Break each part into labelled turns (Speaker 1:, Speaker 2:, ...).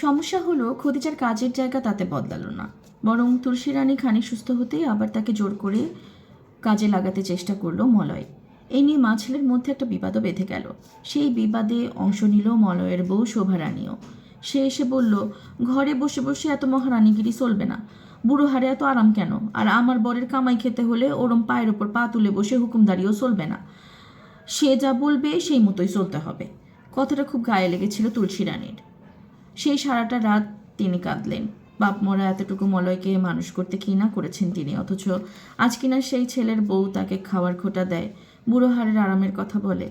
Speaker 1: সমস্যা হলো খদিজার কাজের জায়গা তাতে বদলালো না। বরং তুলসী রানী খানিক সুস্থ হতেই আবার তাকে জোর করে কাজে লাগাতে চেষ্টা করল মলয়। এই নিয়ে মা ছেলের মধ্যে একটা বিবাদও বেঁধে গেল। সেই বিবাদে অংশ নিল মলয়ের বউ শোভারানীও সে এসে বলল, ঘরে বসে বসে এত মহারানীগিরি চলবে না। বুড়ো হারে এত আরাম কেন? আর আমার বরের কামাই খেতে হলে ওরম পায়ের ওপর পা তুলে বসে হুকুমদারিও চলবে না। সে যা বলবে সেই মতোই চলতে হবে। কথাটা খুব গায়ে লেগেছিল তুলসী রানীর। সেই সারাটা রাত তিনি কাঁদলেন। বাপ মরা এতটুকু মলয়কে মানুষ করতে কি না করেছেন তিনি? অথচ আজ কিনা সেই ছেলের বউ তাকে খাওয়ার খোটা দেয়, বুড়ো হাড়ের আরামের কথা বলে।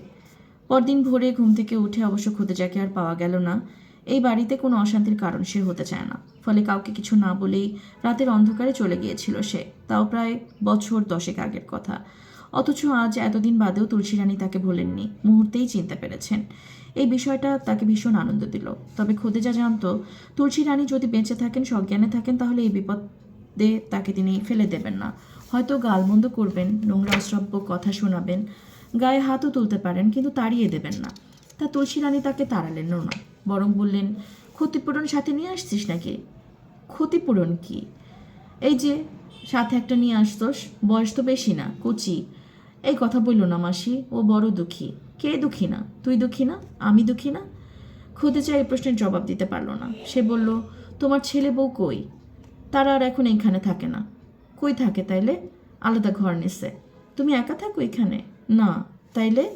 Speaker 1: পরদিন ভোরে ঘুম থেকে উঠে অবশ্য খোদেজাকে আর পাওয়া গেল না। এই বাড়িতে কোনো অশান্তির কারণ সে হতে চায় না। ফলে কাউকে কিছু না বলেই রাতের অন্ধকারে চলে গিয়েছিল সে। তাও প্রায় বছর দশেক আগের কথা। অথচ আজ এতদিন বাদেও তুলসী রানী তাকে ভোলেননি। মুহূর্তেই চিনতে পেরেছেন। এই বিষয়টা তাকে ভীষণ আনন্দ দিল। তবে খোদেজা জানতো, তুলসী রানী যদি বেঁচে থাকেন, সজ্ঞানে থাকেন, তাহলে এই বিপদে তাকে তিনি ফেলে দেবেন না। হয়তো গালমন্দ করবেন, নোংরা অশ্রাব্য কথা শোনাবেন, গায়ে হাতও তুলতে পারেন, কিন্তু তাড়িয়ে দেবেন না। তা তুলসী রানী তাকে তাড়ালেন না। বরং বললেন, ক্ষতিপূরণ সাথে নিয়ে আসছিস নাকি? ক্ষতিপূরণ কি? এই যে, সাথে একটা নিয়ে আসতোস বয়স তো বেশি না, কচি। এই কথা বলল না মাসি, ও বড় দুঃখী। কে দুঃখী না? তুই দুঃখী না? আমি দুঃখী না? খুদেজা এই প্রশ্নের জবাব দিতে পারল না। সে বলল, তোমার ছেলে বউ কই? তারা আর এখন এইখানে থাকে না। কই থাকে তাইলে? আলাদা ঘর নিছে। তুমি একা থাকো এখানে? না, তাইলে?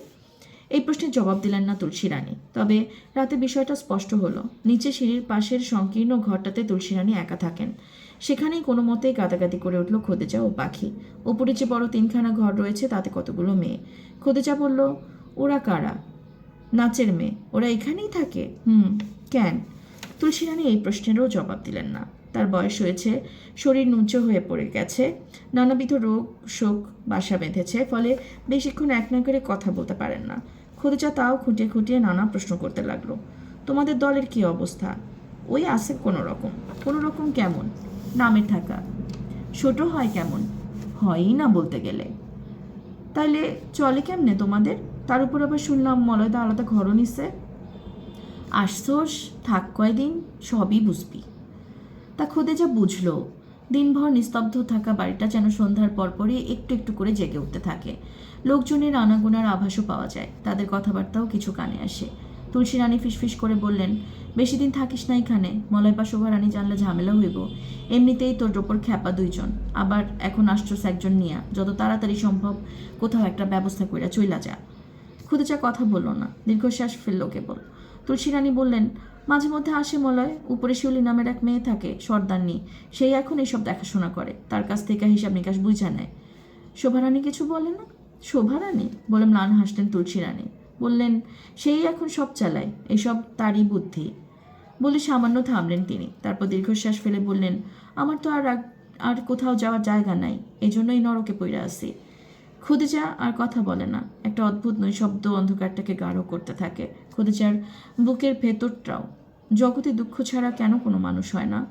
Speaker 1: এই প্রশ্নের জবাব দিলেন না তুলসী রানী তবে রাতে বিষয়টা স্পষ্ট হলো। নিচে সিঁড়ির পাশের সংকীর্ণ ঘরটাতে তুলসী রানী একা থাকেন। সেখানেই কোনো মতেই গাদাগাদি করে উঠল খোদেজা ও পাখি। ওপরে যে বড় তিনখানা ঘর রয়েছে, তাতে কতগুলো মেয়ে। খোদেজা বলল ওরা কারা? নাচের মেয়ে। ওরা এখানেই থাকে? হুম, কেন? তুলসী রানী এই প্রশ্নেরও জবাব দিলেন না। তার বয়স হয়েছে, শরীর নুচ্চ হয়ে পড়ে গেছে, নানাবিধ রোগ, শোক, বাসা বেঁধেছে, ফলে বেশিক্ষণ এক না করে কথা বলতে পারেন না। খোদেজা তাও খুঁটিয়ে খুঁটিয়ে নানা প্রশ্ন করতে লাগল। তোমাদের দলের কি অবস্থা? ওই আছে কোনো রকম কোনো রকম কেমন? নামে থাকা। ছোট হয় কেমন? হয়ই না বলতে গেলে। তাইলে চলে কেমনে তোমাদের? তার উপর আবার শুনলাম, মলয়দা আলাদা ঘরও নিছে। আসছোস থাক কয়দিন, সবই বুঝবি। তা খুদে যা বুঝলো, দিনভর নিস্তব্ধ থাকা বাড়িটা যেন সন্ধ্যার পরপরই একটু একটু করে জেগে উঠতে থাকে। লোকজনের আনাগোনার আভাসও পাওয়া যায়, তাদের কথাবার্তাও কিছু কানে আসে। তুলসী রানী ফিসফিস করে বললেন, বেশি দিন থাকিস না এখানে মলয়পা শোভা রানী জানলে ঝামেলা হইব। এমনিতেই তোর ওপর খ্যাপা দুইজন, আবার এখন আসছস একজন নিয়া, যত তাড়াতাড়ি সম্ভব কোথাও একটা ব্যবস্থা কইরা চইলা যা। খুদেচা কথা বলল না। দীর্ঘশ্বাস ফেলল কেবল। তুলসী রানী বললেন, মাঝে মধ্যে আসে মলয়, উপরে শিউলি নামের এক মেয়ে থাকে সর্দারনি সেই এখন এসব দেখাশোনা করে, তার কাছ থেকে হিসাব নিকাশ বুঝা নেয়। শোভারানী কিছু বলে না? শোভারানী বলে ম্লান হাসলেন তুলসী রানী। বললেন, সেই এখন সব চালায়, এসব তারই বুদ্ধি। বলে সামান্য থামলেন তিনি। তারপর দীর্ঘশ্বাস ফেলে বললেন, আমার তো আর আর কোথাও যাওয়ার জায়গা নাই, এজন্যই নরকে পইরা আছি। খুদেজা আর কথা বলে না। একটা অদ্ভুত নৈশব্দ অন্ধকারটাকে গাঢ় করতে থাকে। খুদিজার বুকের ভেতরটাও। জগতে দুঃখ ছাড়া কেন কোনো মানুষ হয় না?